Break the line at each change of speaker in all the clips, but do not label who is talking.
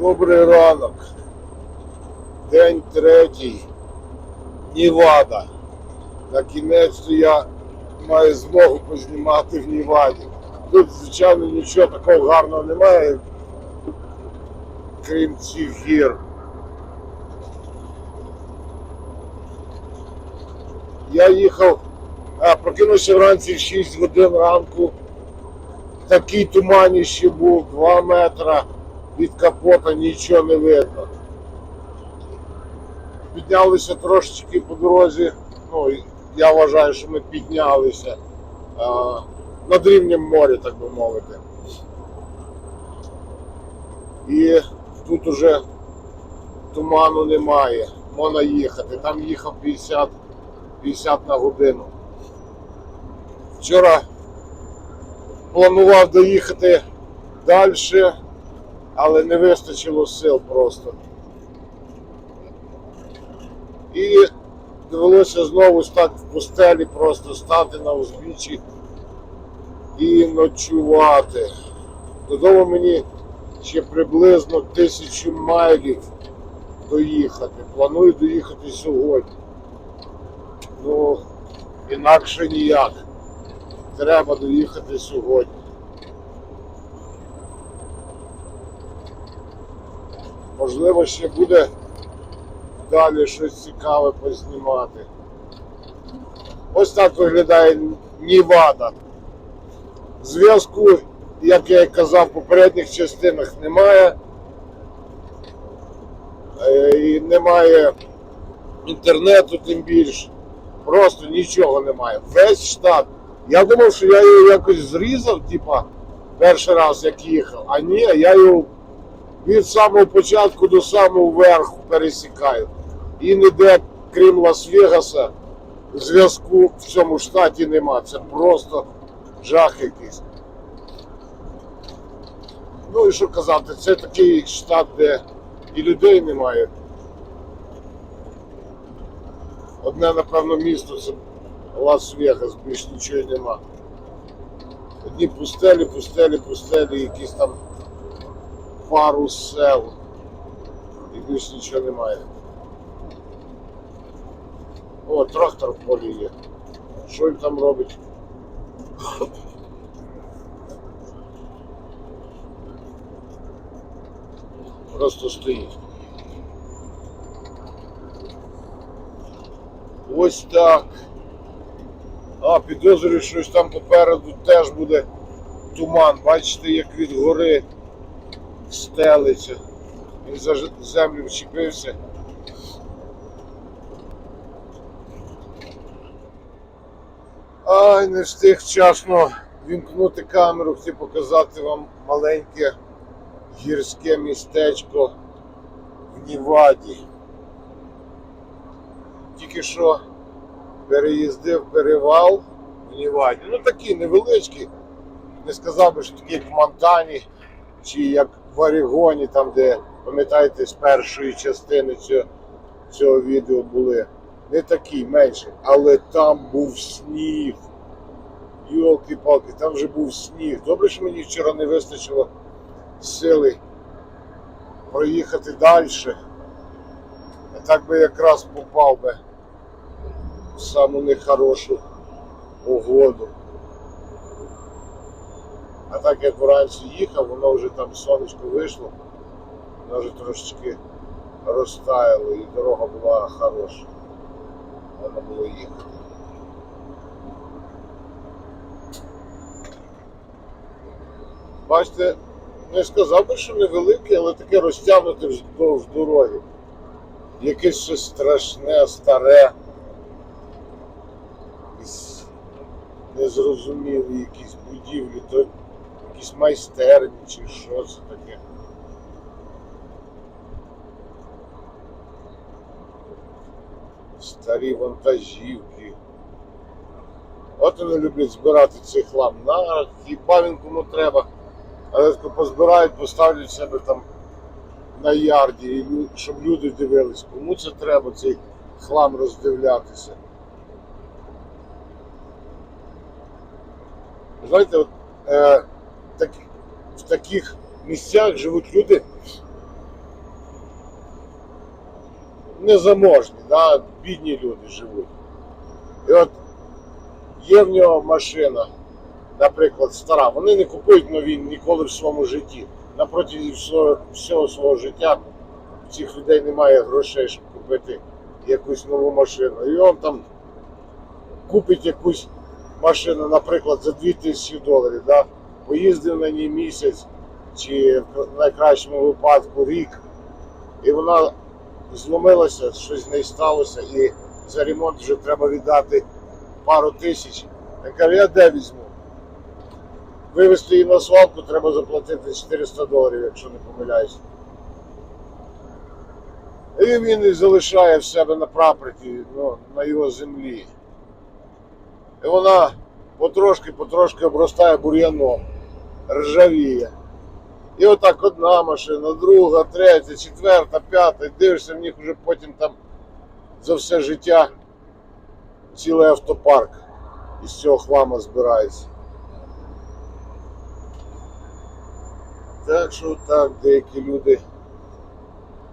Добрий ранок. День третій. Нівада. На кінець я маю змогу познімати в Ніваді. Тут, звичайно, нічого такого гарного немає, крім цих гір. Я їхав, прокинувся вранці в 6 годин ранку. Такий туманіще був 2 метра від капота нічого не видно. Піднялися трошечки по дорозі. Ну, я вважаю, що ми піднялися а, над рівнем моря, так би мовити. І тут уже туману немає, можна їхати. Там їхав 50, 50 на годину. Вчора планував доїхати далі, але не вистачило сил просто. І довелося знову стати в пустелі, просто стати на узбіччі і ночувати. Додому мені ще приблизно тисячу майлів доїхати. Планую доїхати сьогодні. Ну, інакше ніяк. Треба доїхати сьогодні. Можливо, ще буде далі щось цікаве познімати. Ось так виглядає Нівада. Зв'язку, як я і казав, в попередніх частинах немає. Е, І немає інтернету тим більше. Просто нічого немає. Весь штат. Я думав, що я його якось зрізав, типа, перший раз як їхав. А ні, я його від самого початку до самого верху пересікаю. І ніде, крім Лас-Вегаса, зв'язку в цьому штаті нема. Це просто жах якийсь. Ну і що казати, це такий штат, де і людей немає. Одне, напевно, місто це Лас-Вегас, більш нічого нема. Одні пустелі, пустелі, пустелі, якісь там пару сел. І більш нічого немає. О, трактор в полі є. Що він там робить? Просто стоїть. Ось так. А, підозрюю, щось там попереду теж буде туман. Бачите, як від гори стелиться. Він за землю вчепився. Ай, не встиг вчасно вімкнути камеру, хотів показати вам маленьке гірське містечко в Ніваді. Тільки що переїздив перевал в Ніваді. Ну такий невеличкий. Не сказав би, що такий як в Монтані чи як в Орегоні, там, де, пам'ятаєте, з першої частини цього, цього відео були. Не такий, менший, але там був сніг. Йолки-палки, там вже був сніг. Добре, що мені вчора не вистачило сили проїхати далі. А так би якраз попав би в саму нехорошу погоду. А так як вранці їхав, воно вже там сонечко вийшло, воно вже трошечки розтаяло і дорога була хороша. Можна було їхати. Бачите, не сказав би, що невелике, але таке розтягнуте вздовж дороги. Якесь щось страшне, старе. Незрозумілі якісь будівлі, якісь майстерні чи що це таке. Старі вантажівки. От вони люблять збирати цей хлам. На хіба він кому треба. Але позбирають, поставлять себе там на ярді, щоб люди дивились, кому це треба цей хлам роздивлятися. Знаєте, от, е, так, в таких місцях живуть люди, незаможні, да, бідні люди живуть. І от є в нього машина, наприклад, стара. Вони не купують нові ніколи в своєму житті. На протязі всього, всього свого життя в цих людей немає грошей, щоб купити якусь нову машину. І він там купить якусь машину, наприклад, за 2000 доларів, да? Поїздив на ній місяць чи в найкращому випадку рік, і вона зломилася, щось з нею сталося, і за ремонт вже треба віддати пару тисяч. Я кажу, я де візьму? Вивезти її на свалку треба заплатити 400 доларів, якщо не помиляюсь. І він її залишає в себе на прапорті, ну, на його землі. І вона потрошки-потрошки обростає бур'яном, ржавіє. І отак одна машина, друга, третя, четверта, п'ята, дивишся в них вже потім там за все життя цілий автопарк із цього хлама збирається. Так що так деякі люди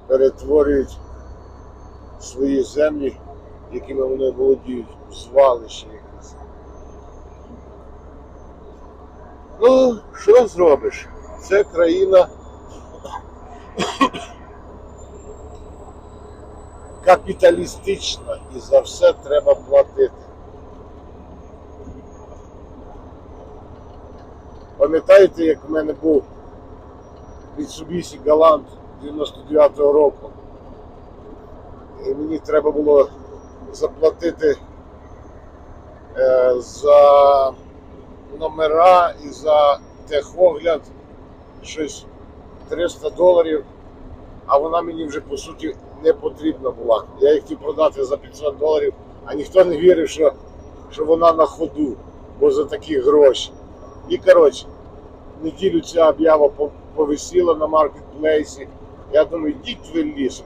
перетворюють свої землі, якими вони володіють, в звалище якесь. Ну, що зробиш? Це країна капіталістична і за все треба платити. Пам'ятаєте, як в мене був Mitsubishi Galant 99-го року? І мені треба було заплатити е, за номера і за техогляд щось 300 доларів, а вона мені вже по суті не потрібна була. Я їх хотів продати за 500 доларів, а ніхто не вірив, що, що вона на ходу, бо за такі гроші. І коротше, неділю ця об'ява повисіла на маркетплейсі. Я думаю, йдіть ви лісом.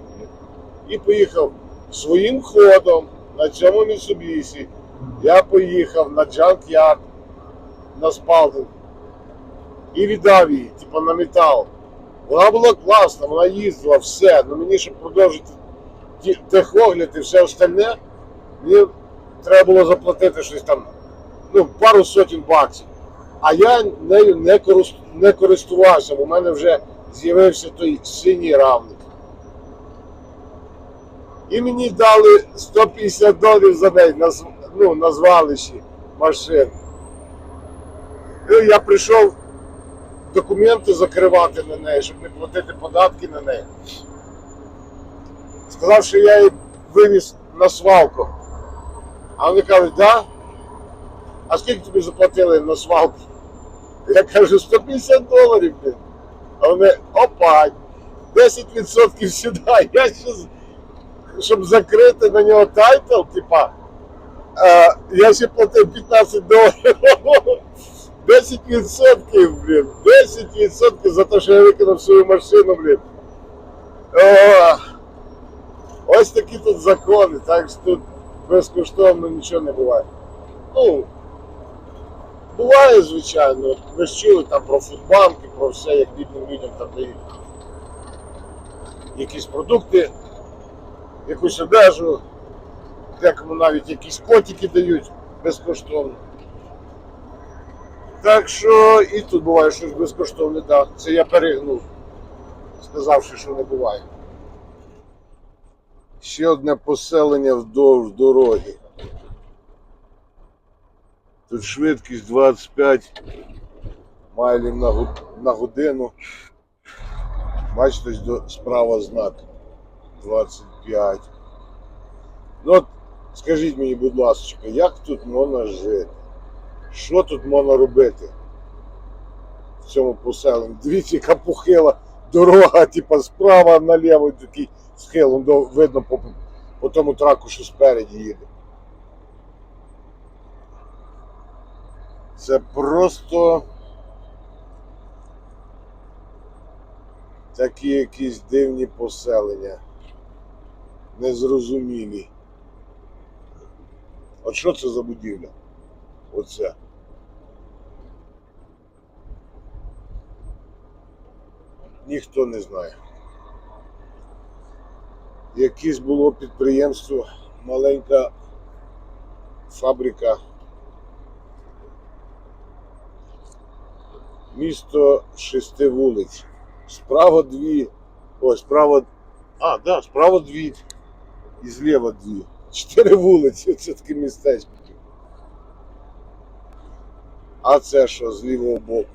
І поїхав своїм ходом на цьому Mitsubishi. Я поїхав на Junkyard, на спалдинг і віддав її, типу на метал. Вона була класна, вона їздила, все. Ну мені, щоб продовжити техогляд і все остальне, мені треба було заплатити щось там, ну, пару сотень баксів. А я нею не, користувався, бо в мене вже з'явився той синій равник. І мені дали 150 доларів за на, ну, на звалищі машин. І я прийшов документи закривати на неї, щоб не платити податки на неї. Сказав, що я її вивіз на свалку. А вони кажуть, да? А скільки тобі заплатили на свалку? Я кажу, 150 доларів. А вони, опа, 10% сюди. Я ще, щоб закрити на нього тайтл, типа, е, я ще платив 15 доларів. 10%, блін, 10% за те, що я викинув свою машину, блін. О, ось такі тут закони, так що тут безкоштовно нічого не буває. Ну, буває, звичайно, ви ж чули там про фудбанки, про все, як бідним людям там дають якісь продукти, якусь одежу, декому навіть якісь котики дають безкоштовно. Так що і тут буває щось безкоштовне, так. Це я перегнув, сказавши, що не буває. Ще одне поселення вдовж дороги. Тут швидкість 25 майлів на, годину. Бачите, справа знак 25. Ну от скажіть мені, будь ласка, як тут можна жити? Що тут можна робити в цьому поселенні? Дивіться, яка похила дорога, типа справа наліво такий схил, видно по, по тому траку, що спереді їде. Це просто такі якісь дивні поселення. Незрозумілі. От що це за будівля? Оце. Ніхто не знає. якесь було підприємство, маленька фабрика. Місто шести вулиць. Справа дві. Ой, справа. А, да, справа дві. І зліва дві. Чотири вулиці, це таке містечко. А це що з лівого боку?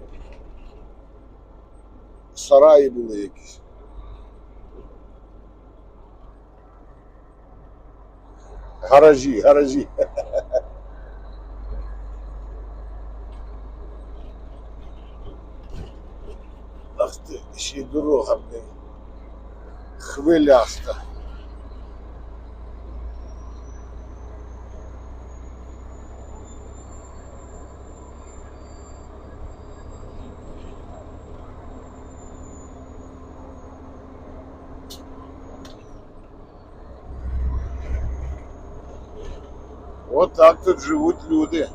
Сараї були якісь. Гаражі, гаражі. Ах ти, ще й дорога, блін. Хвиляста. От так тут живуть люди.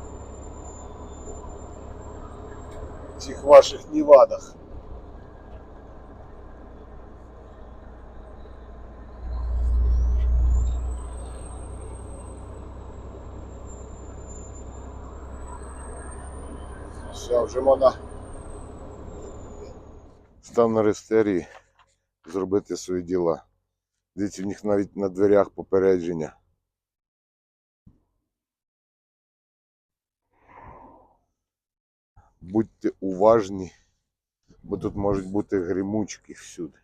В цих ваших Невадах. Все, вже можна став на рестерії зробити свої діла. Дивіться, в них навіть на дверях попередження. Будьте уважні, бо тут можуть бути гримучки всюди.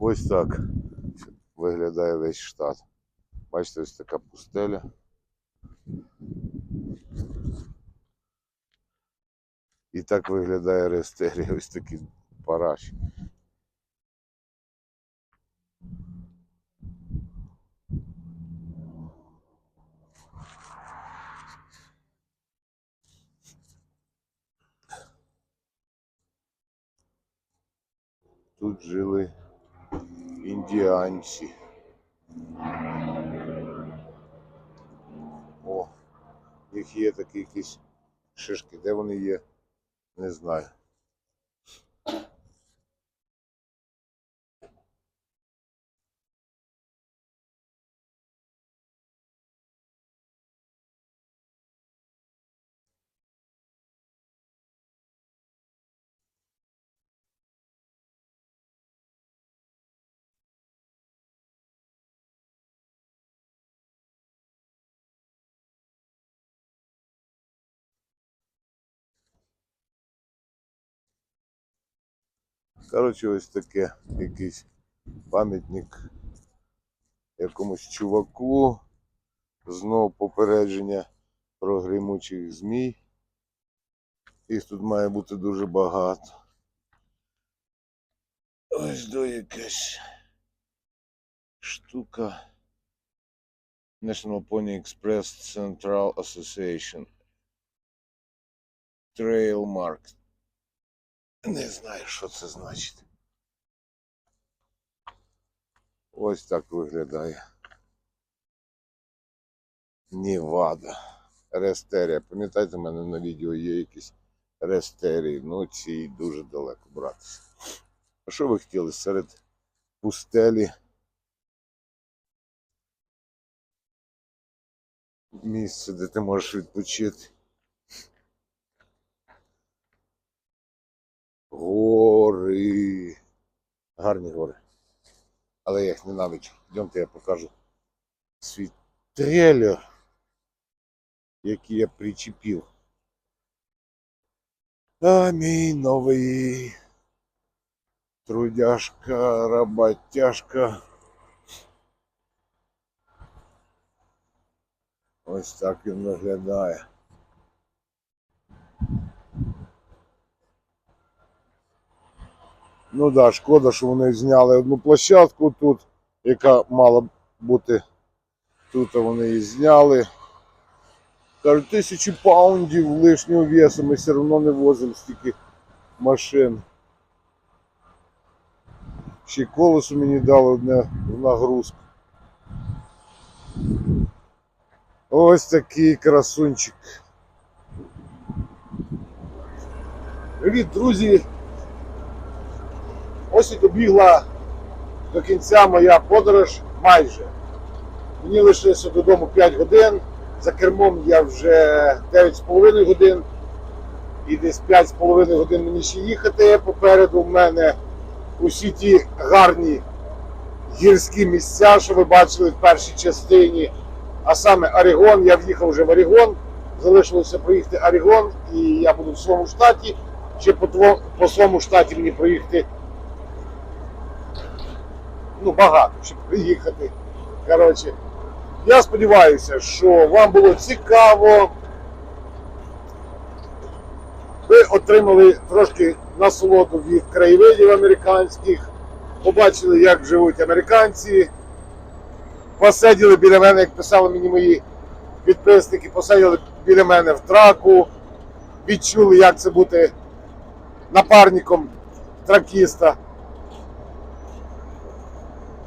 Ось так виглядає весь штат. Бачите, ось така пустеля. І так виглядає рестерія, ось такі параші. Тут жили індіанці. О, їх є такі якісь шишки. Де вони є? Не знаю. Коротше, ось таке якийсь пам'ятник якомусь чуваку. Знов попередження про гримучих змій. Їх тут має бути дуже багато. Ось до якась штука. National Pony Express Central Association. Trail Mark. Не знаю, що це значить. Ось так виглядає. Невада. Рестерія. Пам'ятаєте, в мене на відео є якісь рестерії. Ну, ці дуже далеко братися. А що ви хотіли серед пустелі? Місце, де ти можеш відпочити. Гори. Гарні гори. Але я їх ненавиджу. Йдемте я покажу свій трейлер, який я причепив. А мій новий трудяшка, роботяшка. Ось так він виглядає. Ну да, шкода, що вони зняли одну площадку тут, яка мала бути тут, вони її зняли. Кажуть, тисячі паундів лишнього весу, ми все одно не возимо стільки машин. Ще колесо мені дали одне в нагрузку. Ось такий красунчик. Привіт, друзі! І добігла до кінця моя подорож майже. Мені лишилося додому 5 годин. За кермом я вже 9,5 годин. І десь 5,5 годин мені ще їхати. Попереду в мене усі ті гарні гірські місця, що ви бачили в першій частині. А саме Орегон, я в'їхав вже в Орегон. Залишилося проїхати Орегон, і я буду в своєму штаті. Ще по, по своєму штаті мені проїхати ну, багато, щоб приїхати. Коротше, я сподіваюся, що вам було цікаво. Ви отримали трошки насолоду від краєвидів американських, побачили, як живуть американці. Посиділи біля мене, як писали мені мої підписники, посиділи біля мене в траку, відчули, як це бути напарником тракіста.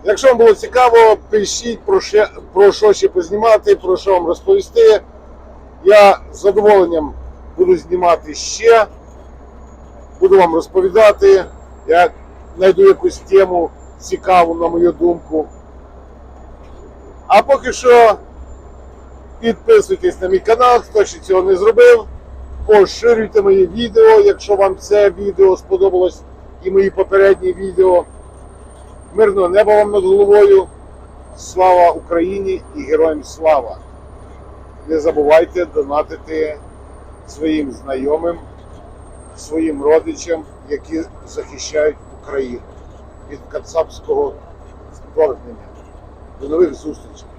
Якщо вам було цікаво, пишіть про, ще, про що ще познімати, про що вам розповісти. Я з задоволенням буду знімати ще, буду вам розповідати. Я знайду якусь тему цікаву, на мою думку. А поки що підписуйтесь на мій канал, хто ще цього не зробив. Поширюйте мої відео, якщо вам це відео сподобалось і мої попередні відео. Мирного неба вам над головою. Слава Україні і героям слава! Не забувайте донатити своїм знайомим, своїм родичам, які захищають Україну від кацапського вторгнення. До нових зустрічей!